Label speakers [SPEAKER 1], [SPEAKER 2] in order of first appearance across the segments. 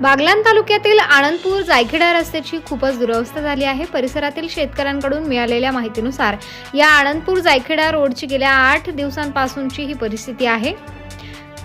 [SPEAKER 1] बागलान तालुक्यातील आनंदपूर जायखेडा रस्त्याची खूपच दुरवस्था झाली आहे. परिसरातील शेतकऱ्यांकडून मिळालेल्या माहितीनुसार या आनंदपूर जायखेडा रोडची गेल्या आठ दिवसांपासूनची ही परिस्थिती आहे.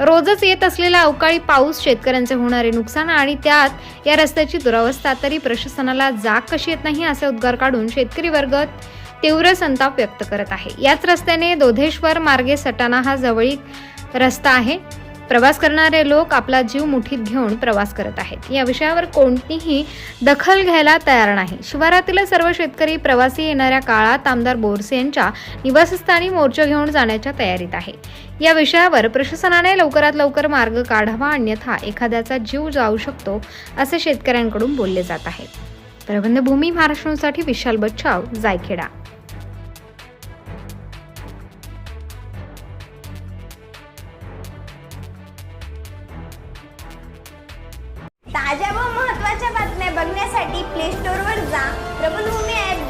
[SPEAKER 1] रोजच येत असलेला अवकाळी पाऊस शेतकऱ्यांचे होणारे नुकसान आणि त्यात या रस्त्याची दुरावस्था तरी प्रशासनाला जाग कशी येत नाही असे उद्गार काढून शेतकरी वर्ग तीव्र संताप व्यक्त करत आहे. याच रस्त्याने दोधेश्वर मार्गे सटाणा हा जवळीक रस्ता आहे. प्रवास करणारे लोक आपला जीव मुठीत घेऊन प्रवास करत आहेत. या विषयावर कोणतीही दखल घ्यायला तयार नाही. शिवारातील सर्व शेतकरी प्रवासी येणाऱ्या काळात आमदार बोरसे यांच्या निवासस्थानी मोर्चा घेऊन जाण्याच्या तयारीत आहे या विषयावर प्रशासनाने लवकरात लवकर मार्ग काढावा अन्यथा एखाद्याचा जीव जाऊ शकतो असे शेतकऱ्यांकडून बोलले जात आहे. प्रबंधभूमी महाराष्ट्रासाठी विशाल बच्चाव जायखेडा.